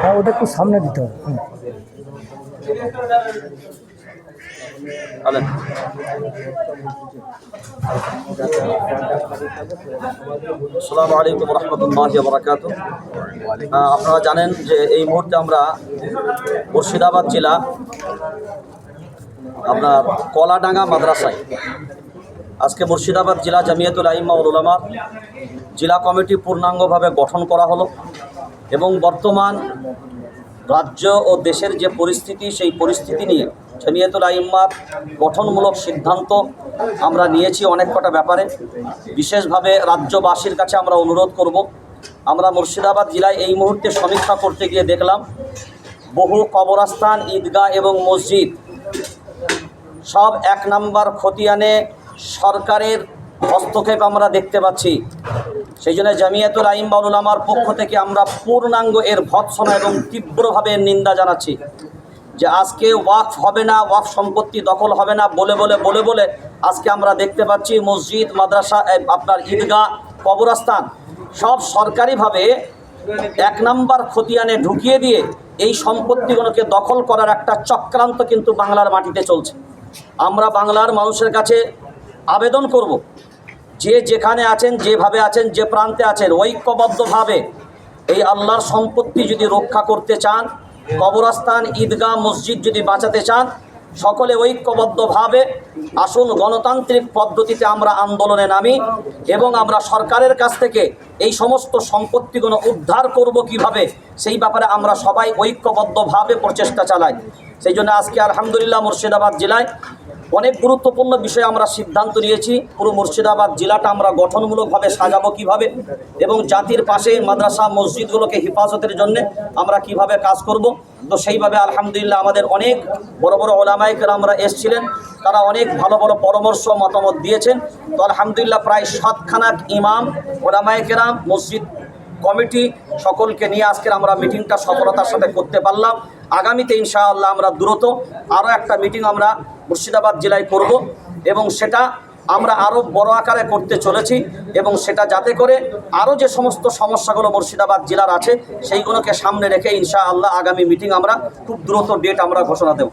হ্যাঁ ওটা একটু সামনে দিতে হবে। আপনারা জানেন যে এই মুহূর্তে আমরা মুর্শিদাবাদ জেলা, আপনার কলাডাঙ্গা মাদ্রাসায়, আজকে মুর্শিদাবাদ জেলা জামিয়াতুল আইম্মা উল উলামা জেলা কমিটি পূর্ণাঙ্গভাবে গঠন করা হলো। এবং বর্তমান রাজ্য ও দেশের যে পরিস্থিতি, সেই পরিস্থিতি নিয়ে জামিয়াতুল আইম্মার গঠনমূলক সিদ্ধান্ত আমরা নিয়েছি অনেক কটা ব্যাপারে। বিশেষভাবে রাজ্যবাসীর কাছে আমরা অনুরোধ করব। আমরা মুর্শিদাবাদ জেলায় এই মুহূর্তে সমীক্ষা করতে গিয়ে দেখলাম, বহু কবরস্থান, ঈদগাহ এবং মসজিদ সব এক নাম্বার খতিয়ানে সরকারের হস্তক্ষেপ আমরা দেখতে পাচ্ছি। সেই জন্য জামিয়াতুল আইম্বাউল আমার পক্ষ থেকে আমরা পূর্ণাঙ্গ এর ভৎসনা এবং তীব্রভাবে নিন্দা জানাচ্ছি যে আজকে ওয়াকফ হবে না ওয়াকফ সম্পত্তি দখল হবে না, বলে বলে বলে বলে আজকে আমরা দেখতে পাচ্ছি মসজিদ, মাদ্রাসা আপনার ঈদগাহ, কবরস্থান সব সরকারিভাবে এক নাম্বার খতিয়ানে ঢুকিয়ে দিয়ে এই সম্পত্তিগুলোকে দখল করার একটা চক্রান্ত কিন্তু বাংলার মাটিতে চলছে। আমরা বাংলার মানুষের কাছে আবেদন করব যে যেখানে আছেন, যেভাবে আছেন, যে প্রান্তে আছেন, ঐক্যবদ্ধভাবে এই আল্লাহর সম্পত্তি যদি রক্ষা করতে চান, কবরস্থান, ঈদগাহ, মসজিদ যদি বাঁচাতে চান, সকলে ঐক্যবদ্ধভাবে আসুন, গণতান্ত্রিক পদ্ধতিতে আমরা আন্দোলনে নামি এবং আমরা সরকারের কাছ থেকে এই সমস্ত সম্পত্তিগুলো উদ্ধার করব কীভাবে, সেই ব্যাপারে আমরা সবাই ঐক্যবদ্ধভাবে প্রচেষ্টা চালাই। সেই জন্য আজকে আলহামদুলিল্লাহ মুর্শিদাবাদ জেলায় অনেক গুরুত্বপূর্ণ বিষয়ে আমরা সিদ্ধান্ত নিয়েছি। পুরো মুর্শিদাবাদ জেলাটা আমরা গঠনমূলকভাবে সাজাবো কীভাবে এবং জাতির পাশে মাদ্রাসা, মসজিদগুলোকে হেফাজতের জন্য আমরা কীভাবে কাজ করব। তো সেইভাবে আলহামদুলিল্লাহ আমাদের অনেক বড় বড় ওলামাইকের আমরা এসছিলেন। তারা অনেক ভালো ভালো পরামর্শ, মতামত দিয়েছেন। তো আলহামদুলিল্লাহ প্রায় সাতখানাক ইমাম ওলামাইকেরাম মসজিদ কমিটি সকলকে নিয়ে আজকের আমরা মিটিংটা সফলতার সাথে করতে পারলাম। আগামীতে ইনশাআল্লাহ আমরা দ্রুত আরও একটা মিটিং আমরা মুর্শিদাবাদ জেলায় করব এবং সেটা আমরা আরও বড় আকারে করতে চলেছি এবং সেটা যাতে করে আরও যে সমস্ত সমস্যাগুলো মুর্শিদাবাদ জেলার আছে, সেইগুলোকে সামনে রেখে ইনশা আল্লাহ আগামী মিটিং আমরা খুব দ্রুত ডেট আমরা ঘোষণা দেব।